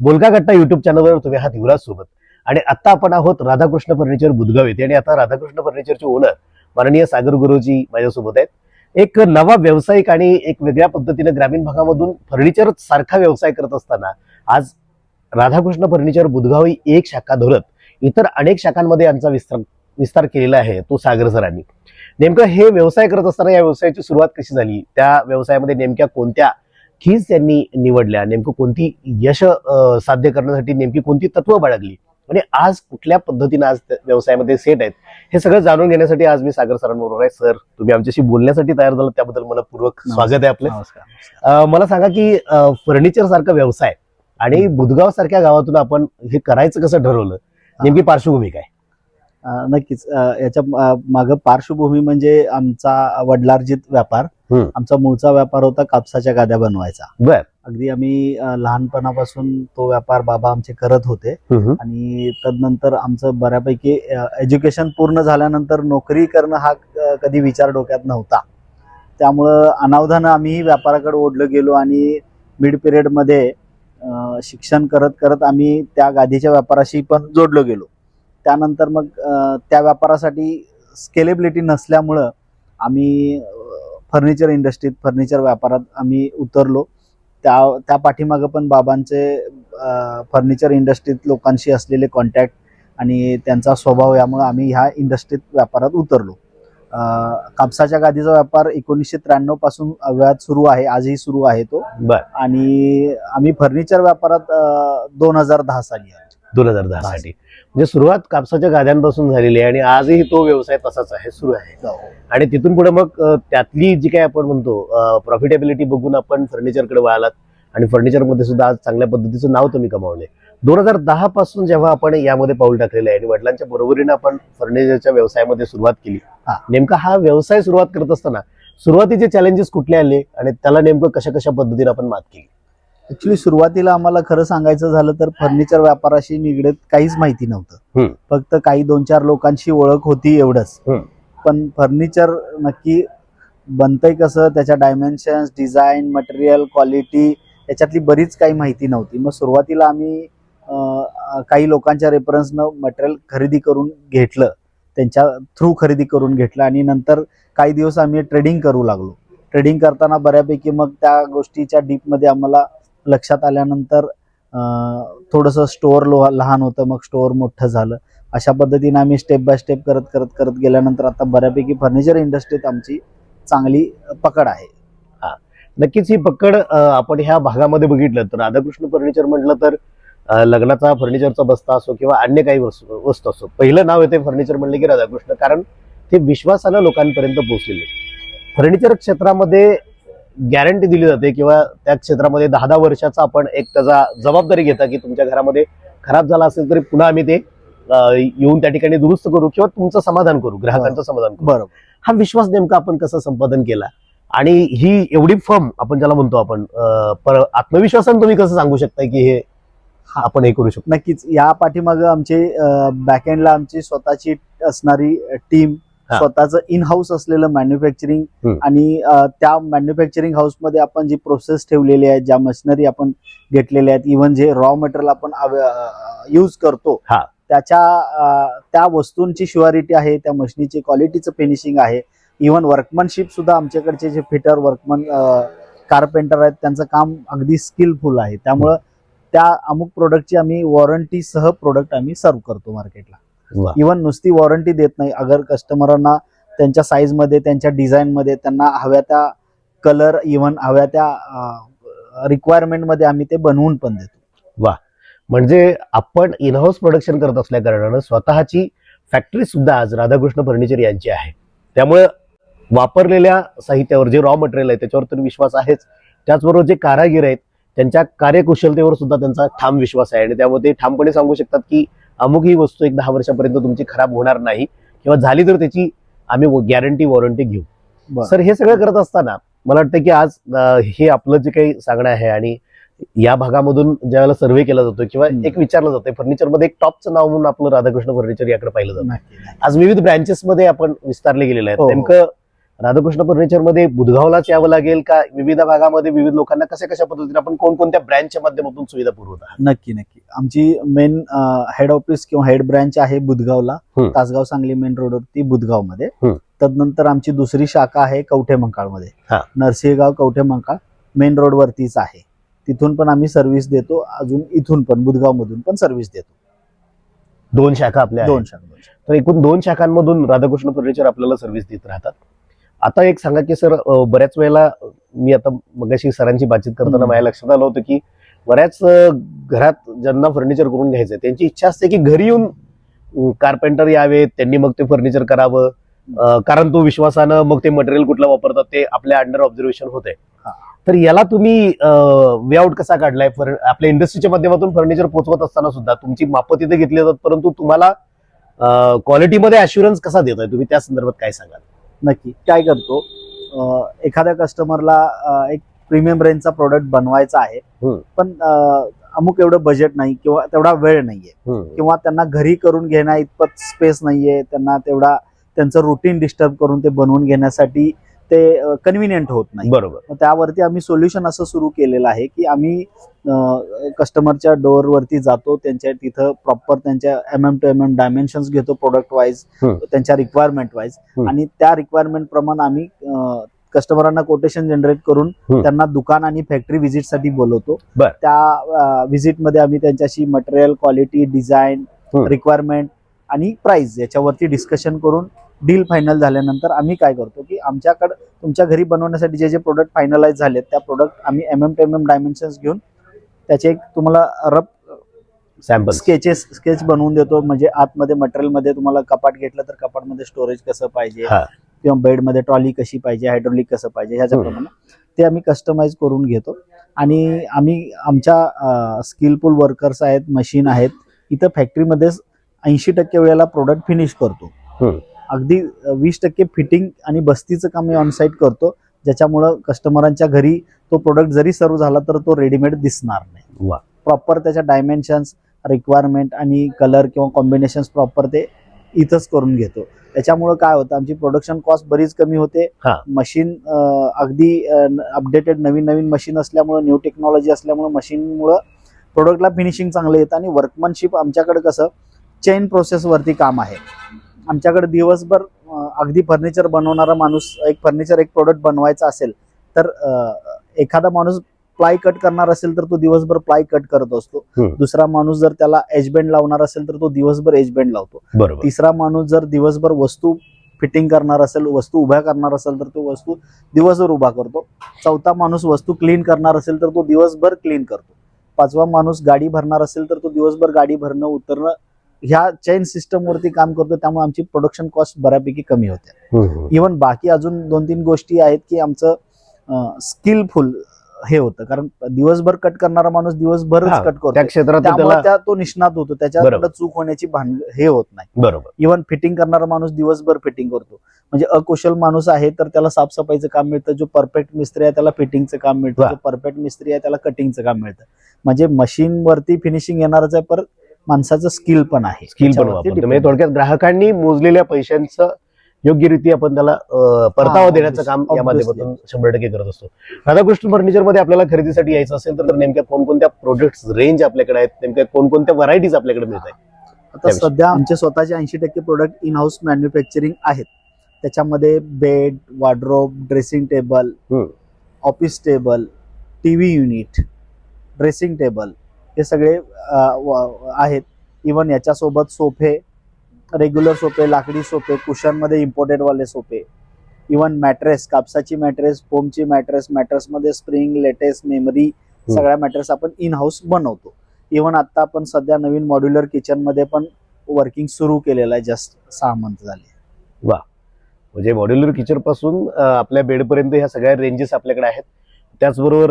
बोलका Gatta YouTube चॅनलवर तुम्ही आहात युवराज सोबत. आणि आता आपण आहोत राधाकृष्ण फर्निचर बुधगाव येथे. आणि आता राधाकृष्ण फर्निचरचे ओनर माननीय सागर गुरुजी माझ्यासोबत आहेत. एक नवा व्यावसायिक आणि एक वेगळ्या पद्धतीने ग्रामीण भागामधून फर्निचर सारखा व्यवसाय करत असताना आज राधाकृष्ण फर्निचर बुधगाव ही एक शाखा धरत इतर अनेक शाखांमध्ये यांचा विस्तार विस्तार केलेला आहे तो सागर सरांनी. नेमकं हे व्यवसाय करत असताना या व्यवसायाची सुरुवात कशी झाली? त्या व्यवसायामध्ये नेमक्या कोणत्या कीज त्यांनी निवडल्या. नेमकं कोणती यश साध्य करण्यासाठी नेमकी कोणती तत्व बाळगली? आणि आज कुठल्या पद्धतीने आज व्यवसायामध्ये सेट आहेत हे सगळं जाणून घेण्यासाठी आज मी सागर सरांबरोबर आहे. सर तुम्ही आमच्याशी बोलण्यासाठी तयार झाला त्याबद्दल मनपूर्वक स्वागत आहे आपलं. मला सांगा की फर्निचर सारखा व्यवसाय आणि बुधगाव सारख्या गावातून आपण हे करायचं कसं ठरवलं? नेमकी पार्श्वभूमी काय? नक्कीच. याच्या माग पार्श्वभूमी म्हणजे आमचा वडिलार्जित व्यापार. आमचा मूळचा व्यापार होता कापसाच्या गाद्या बनवायचा. बर. अगदी आम्ही लहानपणापासून तो व्यापार बाबा आमचे करत होते. आणि तदनंतर आमचं बऱ्यापैकी एज्युकेशन पूर्ण झाल्यानंतर नोकरी करणं हा कधी विचार डोक्यात नव्हता. त्यामुळं अनावधानं आम्ही व्यापाराकडे ओढलं गेलो आणि मिड पिरियडमध्ये अं, शिक्षण करत करत आम्ही त्या गादीच्या व्यापाराशी पण जोडलो गेलो. त्यानंतर मग त्या व्यापारासाठी स्केलेबिलिटी नसल्यामुळं आम्ही फर्निचर इंडस्ट्रीत फर्निचर व्यापारात आम्ही उतरलो. त्या त्या पाठीमागं पण बाबांचे फर्निचर इंडस्ट्रीत लोकांशी असलेले कॉन्टॅक्ट आणि त्यांचा स्वभाव यामुळे आम्ही ह्या इंडस्ट्रीत व्यापारात उतरलो. कापसाच्या गादीचा व्यापार एकोणीसशे त्र्याण्णवपासून अव्यात सुरू आहे आजही सुरू आहे तो. आणि आम्ही फर्निचर व्यापारात दोन हजार दहा साली दोन हजार दहा साठी. म्हणजे सुरुवात कापसाच्या गाद्यांपासून झालेली आहे आणि आजही तो व्यवसाय तसाच आहे सुरू आहे. आणि तिथून पुढे मग त्यातली जी काय आपण म्हणतो प्रॉफिटेबिलिटी बघून आपण फर्निचरकडे वळालात आणि फर्निचरमध्ये सुद्धा आज चांगल्या पद्धतीचं नाव तुम्ही कमावले दोन हजार दहा पासून जेव्हा आपण यामध्ये पाऊल टाकलेलं आहे आणि वडिलांच्या बरोबरीने आपण फर्निचरच्या व्यवसायामध्ये सुरुवात केली हा. नेमका हा व्यवसाय सुरुवात करत असताना सुरुवातीचे चॅलेंजेस कुठले आले आणि त्याला नेमकं कशा कशा पद्धतीने आपण मात केली? ऍक्च्युली सुरुवातीला आम्हाला खरं सांगायचं झालं तर फर्निचर व्यापाराशी निगडीत काहीच माहिती नव्हतं. फक्त काही दोन चार लोकांची ओळख होती एवढंच. पण फर्निचर नक्की बनतंय कसं त्याच्या डायमेन्शन्स डिझाईन मटेरियल क्वालिटी याच्यातली बरीच काही माहिती नव्हती. मग सुरुवातीला आम्ही काही लोकांच्या रेफरन्सनं मटेरियल खरेदी करून घेतलं. त्यांच्या थ्रू खरेदी करून घेतलं आणि नंतर काही दिवस आम्ही ट्रेडिंग करू लागलो. ट्रेडिंग करताना बऱ्यापैकी मग त्या गोष्टीच्या डीपमध्ये आम्हाला लक्षात आल्यानंतर थोडंसं स्टोअर लोहा लहान होतं मग स्टोअर मोठं झालं. अशा पद्धतीने आम्ही स्टेप बाय स्टेप करत करत करत गेल्यानंतर आता बऱ्यापैकी फर्निचर इंडस्ट्रीत आमची चांगली पकड आहे. नक्कीच ही पकड आपण ह्या भागामध्ये बघितलं तर राधाकृष्ण फर्निचर म्हटलं तर लग्नाचा फर्निचरचा बस्ता असो किंवा अन्य काही वस्तू वस्तू असो पहिलं नाव येते फर्निचर म्हणलं की राधाकृष्ण कारण ते विश्वासानं लोकांपर्यंत पोहोचलेले. फर्निचर क्षेत्रामध्ये गॅरंटी दिली जाते किंवा त्या क्षेत्रामध्ये दहा दहा वर्षाचा आपण एक त्याचा जबाबदारी घेता की तुमच्या घरामध्ये खराब झाला असेल तरी पुन्हा आम्ही ते येऊन त्या ठिकाणी दुरुस्त करू किंवा तुमचं समाधान करू ग्राहकांचं समाधान करू. बरोबर. हा विश्वास नेमका आपण कसं संपादन केला? आणि ही एवढी फर्म आपण ज्याला म्हणतो आपण पर आत्मविश्वासाने तुम्ही कसं सांगू शकता की हे आपण हे करू शकतो? नक्कीच. या पाठीमागं आमचे बॅकएंडला आमची स्वतःची असणारी टीम. स्वतःचं इन हाऊस असलेलं मॅन्युफॅक्चरिंग. आणि त्या मॅन्युफॅक्चरिंग हाऊसमध्ये आपण जी प्रोसेस ठेवलेली आहे ज्या मशिनरी आपण घेतलेल्या आहेत इव्हन जे रॉ मटेरियल आपण यूज करतो. त्याच्या त्या वस्तूंची शुअरिटी आहे त्या मशिनीची क्वालिटीचं फिनिशिंग आहे इव्हन वर्कमनशिप सुद्धा आमच्याकडचे जे फिटर वर्कमन कार्पेंटर आहेत त्यांचं काम अगदी स्किलफुल आहे त्यामुळं त्या अमुक प्रोडक्टची आम्ही वॉरंटी सह प्रोडक्ट आम्ही सर्व करतो मार्केटला वा. इव्हन नुसती वॉरंटी देत नाही. अगर कस्टमरांना त्यांच्या साईजमध्ये त्यांच्या डिझाईनमध्ये त्यांना हव्या त्या कलर इव्हन हव्या त्या रिक्वायरमेंटमध्ये आम्ही ते बनवून पण देतो. म्हणजे आपण इनहाऊस प्रोडक्शन करत असल्या कारणानं स्वतःची फॅक्टरी सुद्धा आज राधाकृष्ण फर्निचर यांची आहे. त्यामुळे वापरलेल्या साहित्यावर जे रॉ मटेरियल आहे त्याच्यावर तर विश्वास आहेच. त्याचबरोबर जे कारागीर आहेत त्यांच्या कार्यकुशलतेवर सुद्धा त्यांचा ठाम विश्वास आहे. आणि त्यामुळे ते ठामपणे सांगू शकतात की अमुक ही वस्तू एक दहा वर्षापर्यंत तुमची खराब होणार नाही किंवा झाली तर त्याची आम्ही गॅरंटी वॉरंटी घेऊ. सर हे सगळं करत असताना मला वाटतं की आज हे आपलं जे काही सांगणं आहे आणि या भागामधून ज्यावेळेला सर्व्हे केला जातो किंवा. एक विचारलं जातं फर्निचरमध्ये एक टॉपचं नाव म्हणून आपलं राधाकृष्ण फर्निचर याकडे पाहिलं जातं. आज विविध ब्रँचेस मध्ये आपण विस्तारले गेलेले आहेत हो, हो. नेमकं राधाकृष्ण फर्निचरमध्ये बुधगावलाच यावं लागेल का विविध भागामध्ये विविध लोकांना कशा कशा पद्धतीने आपण कोणकोणत्या ब्रँचच्या माध्यमातून सुविधा पुरवत नक्की नक्की आमची मेन हेड ऑफिस किंवा हेड ब्रँच आहे बुधगावला. तासगाव सांगली मेन रोडवरती बुधगावमध्ये हम्म. तदनंतर आमची दुसरी शाखा आहे कवठे मंकाळमध्ये हा. नरसिंहगाव कवठे मंकाळ मेन रोडवरतीच आहे तिथून पण आम्ही सर्व्हिस देतो अजून इथून पण बुधगाव मधून पण सर्व्हिस देतो दोन शाखा आपल्या आहेत. दोन शाखा दोन शाखा. तर एकूण दोन शाखांमधून राधाकृष्ण फर्निचर आपल्याला सर्व्हिस देत राहतात आता एक सांगा की सर बऱ्याच वेळेला मी आता मगाशी सरांची बातचीत करताना. माझ्या लक्षात आलं होतं की बऱ्याच घरात ज्यांना फर्निचर करून घ्यायचंय त्यांची इच्छा असते की घरी येऊन कारपेंटर यावेत त्यांनी मग ते फर्निचर करावं. कारण तो विश्वासानं मग ते मटेरियल कुठलं वापरतात ते आपल्या अंडर ऑब्झर्वेशन होत आहे. तर याला तुम्ही वे आउट कसा काढलाय? आपल्या इंडस्ट्रीच्या माध्यमातून फर्निचर पोहोचवत असताना सुद्धा तुमची मापं तिथे घेतली जातात परंतु तुम्हाला क्वालिटीमध्ये अश्युरन्स कसा देताय? तुम्ही त्या संदर्भात काय सांगाल? नक्की. काय करतो? एखाद्या कस्टमरला एक प्रीमियम रेंजचा प्रोडक्ट बनवायचा आहे. पण अमुक एवढं बजेट नाही किंवा तेवढा वेळ नाहीये. किंवा त्यांना घरी करून घेण्या इतपत स्पेस नाहीये त्यांना तेवढा त्यांचं रुटीन डिस्टर्ब करून ते बनवून घेण्यासाठी ते कन्व्हिनियंट होत नाही बरोबर त्यावरती आम्ही सोल्युशन असं सुरू केलेलं आहे की आम्ही कस्टमरच्या डोअरवरती जातो त्यांच्या तिथं प्रॉपर त्यांच्या M M to M M dimensions घेतो प्रोडक्ट वाईज. त्यांच्या रिक्वायरमेंट वाईज. आणि त्या रिक्वायरमेंट प्रमाणे आम्ही कस्टमरांना कोटेशन जनरेट करून. त्यांना दुकान आणि फॅक्टरी व्हिजिटसाठी बोलवतो. त्या व्हिजिटमध्ये आम्ही त्यांच्याशी मटेरियल क्वालिटी डिझाईन. रिक्वायरमेंट आणि प्राइस याच्यावरती डिस्कशन करून डील फायनल झाल्यानंतर आम्ही काय करतो की आमच्याकडे तुमच्या घरी बनवण्यासाठी जे जे प्रोडक्ट फायनलाइज झालेत त्या प्रोडक्ट आम्ही एम एम टेम एम डायमेन्शन्स घेऊन त्याचे एक तुम्हाला रफ सॅम्पल स्केचेस स्केच बनवून देतो. म्हणजे आतमध्ये मटेरियलमध्ये तुम्हाला कपाट घेतलं तर कपाटमध्ये स्टोरेज कसं पाहिजे. किंवा बेडमध्ये ट्रॉली कशी पाहिजे? हायड्रोलिक कसं पाहिजे? ह्याच्याप्रमाणे ते आम्ही कस्टमाइज करून घेतो. आणि आम्ही आमच्या स्किलफुल वर्कर्स आहेत मशीन आहेत इथं फॅक्टरीमध्येच ऐंशी टक्के वेळेला प्रोडक्ट फिनिश करतो. अगदी वीस टक्के फिटिंग आणि बस्तीचं काम मी ऑनसाईट करतो. ज्याच्यामुळं कस्टमरांच्या घरी तो प्रोडक्ट जरी सर्व झाला तर तो रेडीमेड दिसणार नाही. वा. प्रॉपर त्याच्या डायमेन्शन्स रिक्वायरमेंट आणि कलर किंवा कॉम्बिनेशन्स प्रॉपर ते इथंच करून घेतो. त्याच्यामुळं काय होतं आमची प्रोडक्शन कॉस्ट बरीच कमी होते. हा. मशीन अगदी अपडेटेड नवीन नवीन मशीन असल्यामुळं न्यू टेक्नॉलॉजी असल्यामुळं मशीनमुळं प्रोडक्टला फिनिशिंग चांगलं येतं आणि वर्कमनशिप आमच्याकडे कसं चेन प्रोसेसवरती काम आहे. आमच्याकडे दिवसभर अगदी फर्निचर बनवणारा माणूस एक फर्निचर एक प्रोडक्ट बनवायचा असेल तर एखादा माणूस प्लाय कट करणार असेल तर तो दिवसभर प्लाय कट करत असतो. दुसरा माणूस जर त्याला एज बेंड लावणार असेल तर तो दिवसभर एज बेंड लावतो. तिसरा माणूस जर दिवसभर वस्तू फिटिंग करणार असेल वस्तू उभ्या करणार असेल तर तो वस्तू दिवसभर उभा करतो. चौथा माणूस वस्तू क्लीन करणार असेल तर तो दिवसभर क्लीन करतो. पाचवा माणूस गाडी भरणार असेल तर तो दिवसभर गाडी भरणं उतरणं ह्या चेन सिस्टम वरती काम करतो त्यामुळे आमची प्रोडक्शन कॉस्ट बऱ्यापैकी कमी होते. इवन बाकी अजून दोन तीन गोष्टी आहेत की आमचं स्किलफुल हे होतं. कारण दिवसभर कट करणारा माणूस दिवसभरच हा, कट करतो त्या क्षेत्रात तो निष्णात होतो. त्याच्याकडे. चूक होण्याची भान हे होत नाही. बरोबर. इव्हन फिटिंग करणारा माणूस दिवसभर फिटिंग करतो. म्हणजे अकुशल माणूस आहे तर त्याला साफसफाईचं काम मिळतं. जो परफेक्ट मिस्त्री आहे त्याला फिटिंगचं काम मिळतं. जो परफेक्ट मिस्त्री आहे त्याला कटिंगचं काम मिळतं. म्हणजे मशीन वरती फिनिशिंग येणारच आहे पर माणसाचं स्किल पण आहे. स्किल पण वापरतो. म्हणजे थोडक्यात ग्राहकांनी मोजलेल्या पैशांचं योग्य रीती आपण त्याला परतावा देण्याचं काम या. माध्यमातून शंभर टक्के करत असतो. राधाकृष्ण फर्निचरमध्ये आपल्याला खरेदीसाठी यायचं असेल तर नेमक्या कोणकोणत्या प्रोडक्ट रेंज आपल्याकडे आहेत नेमक्या कोणकोणत्या व्हरायटीज आपल्याकडे मिळत आहेत? आता. सध्या आमचे स्वतःचे ऐंशी टक्के प्रोडक्ट इन हाऊस मॅन्युफॅक्चरिंग आहेत. त्याच्यामध्ये bed wardrobe dressing table. Office table TV unit dressing table हे सगळे व- आहेत. इवन याच्यासोबत सोफे रेग्युलर सोफे लाकडी सोफे कुशनमध्ये इम्पोर्टेड वाले सोफे. इवन मॅट्रेस कापसाची मॅट्रेस फोमची मॅट्रेस मॅट्रेसमध्ये स्प्रिंग लेटेस्ट मेमरी सगळ्या मॅट्रेस आपण इन हाऊस बनवतो. इवन आता आपण सध्या नवीन मॉड्युलर किचनमध्ये पण वर्किंग सुरू केलेलं आहे जस्ट सहा मंथ झाले. म्हणजे मॉड्युलर किचनपासून आपल्या बेडपर्यंत ह्या सगळ्या रेंजेस आपल्याकडे आहेत. त्याचबरोबर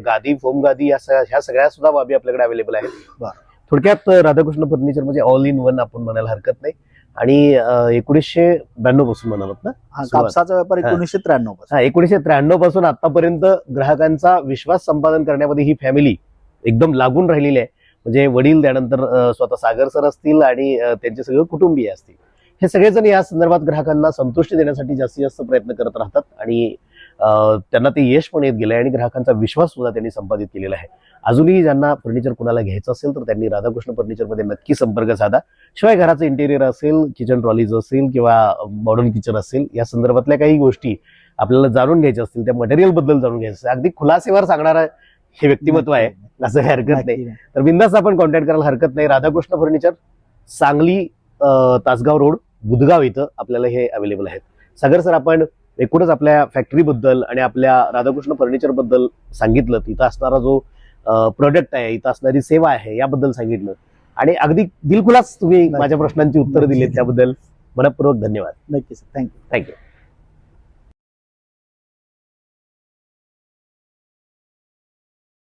गादी फोम गादी या ह्या सगळ्या सुद्धा बाबी आपल्याकडे अवेलेबल आहेत. थोडक्यात राधाकृष्ण फर्निचर म्हणजे ऑल इन वन आपण म्हणायला हरकत नाही आणि एकोणीसशे ब्याण्णवपासून म्हणालात ना हा. कापसाचा व्यापार. एकोणीसशे त्र्याण्णवपासून हा एकोणीसशे त्र्याण्णवपासून आतापर्यंत ग्राहकांचा विश्वास संपादन करण्यामध्ये ही फॅमिली एकदम लागून राहिलेली आहे म्हणजे वडील त्यानंतर स्वतः सागर सर असतील आणि त्यांचे सगळे कुटुंबीय असतील हे सगळेजण या संदर्भात ग्राहकांना संतुष्टी देण्यासाठी जास्तीत जास्त प्रयत्न करत राहतात आणि त्यांना ते यश पण येत गेलंय आणि ग्राहकांचा विश्वास सुद्धा त्यांनी संपादित केलेला आहे. अजूनही ज्यांना फर्निचर कुणाला घ्यायचं असेल तर त्यांनी राधाकृष्ण फर्निचरमध्ये नक्की संपर्क साधा. शिवाय घराचं इंटेरियर असेल किचन ट्रॉलीज असेल किंवा मॉडर्न किचन असेल या संदर्भातल्या काही गोष्टी आपल्याला जाणून घ्यायच्या असतील त्या मटेरियलबद्दल जाणून घ्यायचं अगदी खुलासेवर सांगणारं हे व्यक्तिमत्व आहे. असं काही हरकत नाही. तर बिंदास आपण कॉन्टॅक्ट करायला हरकत नाही. राधाकृष्ण फर्निचर सांगली तासगाव रोड बुधगाव इथं आपल्याला हे अवेलेबल आहेत. सागर सर आपण एकूणच आपल्या फॅक्टरीबद्दल आणि आपल्या राधाकृष्ण फर्निचरबद्दल सांगितलं तिथं असणारा जो प्रोडक्ट आहे इथं असणारी सेवा आहे याबद्दल सांगितलं. आणि अगदी दिलखुलास तुम्ही. माझ्या प्रश्नांची उत्तरं दिलीत. त्याबद्दल. मनपूर्वक धन्यवाद. नक्की सर थँक्यू थँक्यू